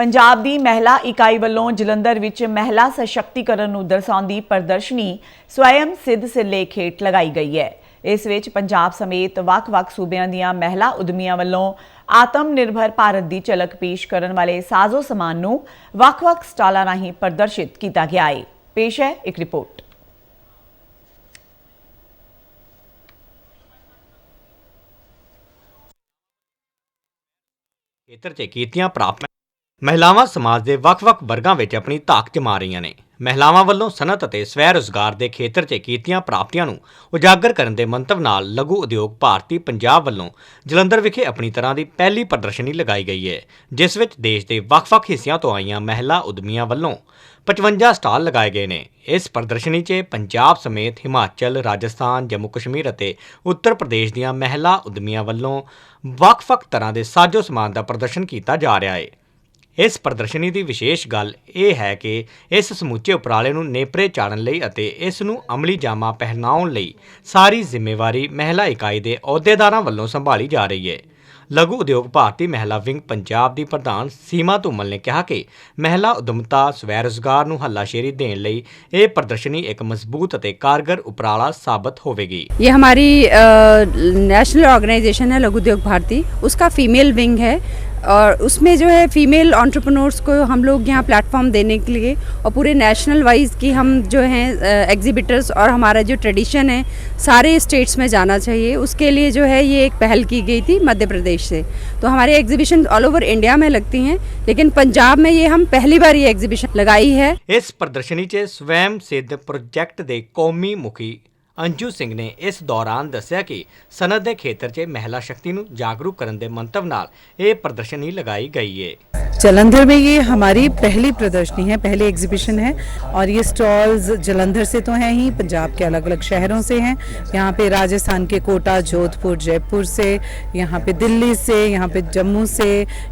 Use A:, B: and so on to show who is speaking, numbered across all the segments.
A: ਪੰਜਾਬ ਦੀ ਮਹਿਲਾ ਇਕਾਈ ਵੱਲੋਂ ਜਲੰਧਰ ਵਿੱਚ ਮਹਿਲਾ ਸਸ਼ਕਤੀਕਰਨ ਨੂੰ ਦਰਸਾਉਂਦੀ ਪ੍ਰਦਰਸ਼ਨੀ ਸਵੈਮ ਸਿੱਧ ਸਿੱਲੇ ਹੇਠ ਲਗਾਈ ਗਈ ਹੈ। ਇਸ ਵਿੱਚ ਪੰਜਾਬ ਸਮੇਤ ਵੱਖ-ਵੱਖ ਸੂਬਿਆਂ ਦੀਆਂ ਮਹਿਲਾ ਉਦਮੀਆਂ ਵੱਲੋਂ ਆਤਮ ਨਿਰਭਰ ਭਾਰਤ ਦੀ ਝਲਕ ਪੇਸ਼ ਕਰਨ ਵਾਲੇ ਸਾਜ਼ੋ ਸਮਾਨ ਨੂੰ ਵੱਖ-ਵੱਖ ਸਟਾਲਾਂ ਰਾਹੀਂ ਪ੍ਰਦਰਸ਼ਿਤ ਕੀਤਾ ਗਿਆ ਹੈ। ਪੇਸ਼ ਹੈ ਇੱਕ ਰਿਪੋਰਟ।
B: ਖੇਤਰ 'ਚ ਕੀਤੀਆਂ ਪ੍ਰਾਪਤ ਮਹਿਲਾਵਾਂ ਸਮਾਜ ਦੇ ਵੱਖ-ਵੱਖ ਵਰਗਾਂ ਵਿੱਚ ਆਪਣੀ ਤਾਕ ਜਮਾ ਰਹੀਆਂ ਨੇ। ਮਹਿਲਾਵਾਂ ਵੱਲੋਂ ਸਨਅਤ ਅਤੇ ਸਵੈ ਰੋਜ਼ਗਾਰ ਦੇ ਖੇਤਰ 'ਚ ਕੀਤੀਆਂ ਪ੍ਰਾਪਤੀਆਂ ਨੂੰ ਉਜਾਗਰ ਕਰਨ ਦੇ ਮੰਤਵ ਨਾਲ ਲਘੂ ਉਦਯੋਗ ਭਾਰਤੀ ਪੰਜਾਬ ਵੱਲੋਂ ਜਲੰਧਰ ਵਿਖੇ ਆਪਣੀ ਤਰ੍ਹਾਂ ਦੀ ਪਹਿਲੀ ਪ੍ਰਦਰਸ਼ਨੀ ਲਗਾਈ ਗਈ ਹੈ, ਜਿਸ ਵਿੱਚ ਦੇਸ਼ ਦੇ ਵੱਖ-ਵੱਖ ਹਿੱਸਿਆਂ ਤੋਂ ਆਈਆਂ ਮਹਿਲਾ ਉਦਮੀਆਂ ਵੱਲੋਂ 55 ਸਟਾਲ ਲਗਾਏ ਗਏ ਨੇ। ਇਸ ਪ੍ਰਦਰਸ਼ਨੀ 'ਚ ਪੰਜਾਬ ਸਮੇਤ ਹਿਮਾਚਲ, ਰਾਜਸਥਾਨ ਜੰਮੂ ਕਸ਼ਮੀਰ ਅਤੇ ਉੱਤਰ ਪ੍ਰਦੇਸ਼ ਦੀਆਂ ਮਹਿਲਾ ਉਦਮੀਆਂ ਵੱਲੋਂ ਵੱਖ-ਵੱਖ ਤਰ੍ਹਾਂ ਦੇ ਸਾਜੋ ਸਮਾਨ ਦਾ ਪ੍ਰਦਰਸ਼ਨ ਕੀਤਾ ਜਾ ਰਿਹਾ ਹੈ। ਇਸ ਪ੍ਰਦਰਸ਼ਨੀ ਦੀ ਵਿਸ਼ੇਸ਼ ਗੱਲ ਇਹ ਹੈ ਕਿ ਇਸ ਸਮੁੱਚੇ ਉਪਰਾਲੇ ਨੂੰ ਨੇਪਰੇ ਚਾੜਨ ਲਈ ਅਤੇ ਇਸ ਨੂੰ ਅਮਲੀ ਜਾਮਾ ਪਹਿਨਾਉਣ ਲਈ ਸਾਰੀ ਜ਼ਿੰਮੇਵਾਰੀ ਮਹਿਲਾ ਇਕਾਈ ਦੇ ਅਹੁਦੇਦਾਰਾਂ ਵੱਲੋਂ ਸੰਭਾਲੀ ਜਾ ਰਹੀ ਹੈ ਲਘੂ ਉਦਯੋਗ ਭਾਰਤੀ ਮਹਿਲਾ ਵਿੰਗ ਪੰਜਾਬ ਦੀ ਪ੍ਰਧਾਨ ਸੀਮਾ ਧੂਮਲ ਨੇ ਕਿਹਾ ਕਿ ਮਹਿਲਾ ਉਦਮਤਾ ਸਵੈ ਰੋਜ਼ਗਾਰ ਨੂੰ ਹੱਲਾਸ਼ੇਰੀ ਦੇਣ ਲਈ ਇਹ ਪ੍ਰਦਰਸ਼ਨੀ ਇੱਕ ਮਜ਼ਬੂਤ ਅਤੇ ਕਾਰਗਰ ਉਪਰਾਲਾ ਸਾਬਤ ਹੋਵੇਗੀ
C: ये हमारी नेशनल ऑर्गेनाइजेशन है लघु उद्योग भारती उसका फीमेल विंग है और उसमें जो है फीमेल ऑन्टरप्रनोर्स को हम लोग यहाँ प्लेटफॉर्म देने के लिए और पूरे नेशनल वाइज की हम जो हैं एग्जिबिटर्स और हमारा जो ट्रेडिशन है, सारे स्टेट्स में जाना चाहिए। उसके लिए जो है ये एक पहल की गई थी मध्य प्रदेश से। तो हमारे एग्जिबिशन ऑल ओवर इंडिया में लगती हैं, लेकिन पंजाब में ये हम पहली बार ये एग्जीबिशन लगाई है।
B: इस प्रदर्शनी से स्वयं सिद्ध प्रोजेक्ट के कौमी मुखी। ਅੰਜੂ ਸਿੰਘ ਨੇ ਇਸ ਦੌਰਾਨ ਦੱਸਿਆ ਕਿ ਸਨਅਤ ਦੇ ਖੇਤਰ 'ਚ ਮਹਿਲਾ ਸ਼ਕਤੀ ਨੂੰ ਜਾਗਰੂਕ ਕਰਨ ਦੇ ਮੰਤਵ ਨਾਲ ਇਹ ਪ੍ਰਦਰਸ਼ਨੀ ਲਗਾਈ ਗਈ ਹੈ
D: जलंधर में ये हमारी पहली प्रदर्शनी है पहली एग्जीबिशन है और ये स्टॉल्स जलंधर से तो हैं ही पंजाब के अलग अलग शहरों से हैं यहाँ पे राजस्थान के कोटा जोधपुर जयपुर से यहाँ पे दिल्ली से यहाँ पे जम्मू से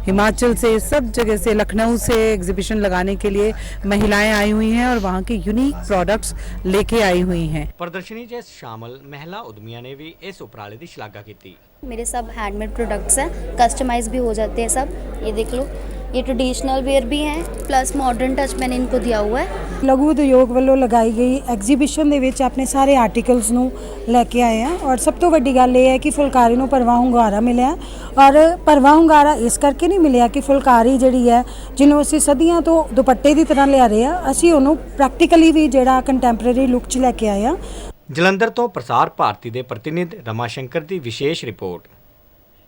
D: हिमाचल से सब जगह से लखनऊ से एग्जीबिशन लगाने के लिए महिलाएं आई हुई हैं और वहाँ के यूनिक प्रोडक्ट्स लेके आई हुई हैं
B: ਪ੍ਰਦਰਸ਼ਨੀ 'ਚ ਸ਼ਾਮਲ ਮਹਿਲਾ ਉਦਮੀਆਂ ਨੇ ਵੀ ਇਸ ਉਪਰਾਲੇ ਦੀ ਸ਼ਲਾਘਾ ਕੀਤੀ
E: मेरे सब हैंडमेड प्रोडक्ट्स हैं कस्टमाइज भी हो जाते हैं सब ये देख लो ये ट्रेडिशनल वेयर भी हैं प्लस मॉडर्न टच मैंने इनको दिया हुआ है
F: ਲਘੂ ਉਦਯੋਗ ਵੱਲੋਂ ਲਗਾਈ ਗਈ ਐਗਜ਼ੀਬਿਸ਼ਨ ਦੇ ਵਿੱਚ ਆਪਣੇ ਸਾਰੇ ਆਰਟੀਕਲਸ ਨੂੰ ਲੈ ਕੇ ਆਏ ਆ ਔਰ ਸਭ ਤੋਂ ਵੱਡੀ ਗੱਲ ਇਹ ਹੈ ਕਿ ਫੁਲਕਾਰੀ ਨੂੰ ਪਰਵਾ ਹੁੰਗਾਰਾ ਮਿਲਿਆ ਔਰ ਪਰਵਾ ਹੁੰਗਾਰਾ ਇਸ ਕਰਕੇ ਨਹੀਂ ਮਿਲਿਆ ਕਿ ਫੁਲਕਾਰੀ ਜਿਹੜੀ ਹੈ ਜਿਹਨੂੰ ਅਸੀਂ ਸਦੀਆਂ ਤੋਂ ਦੁਪੱਟੇ ਦੀ ਤਰ੍ਹਾਂ ਲਿਆ ਰਹੇ ਆ ਅਸੀਂ ਉਹਨੂੰ ਪ੍ਰੈਕਟੀਕਲੀ ਵੀ ਜਿਹੜਾ ਕੰਟੈਂਪਰੇਰੀ ਲੁੱਕ 'ਚ ਲੈ ਕੇ ਆਏ ਆ
B: ਜਲੰਧਰ ਤੋਂ ਪ੍ਰਸਾਰ ਭਾਰਤੀ ਦੇ ਪ੍ਰਤੀਨਿਧ ਰਮਾ ਸ਼ੰਕਰ ਦੀ ਵਿਸ਼ੇਸ਼ ਰਿਪੋਰਟ।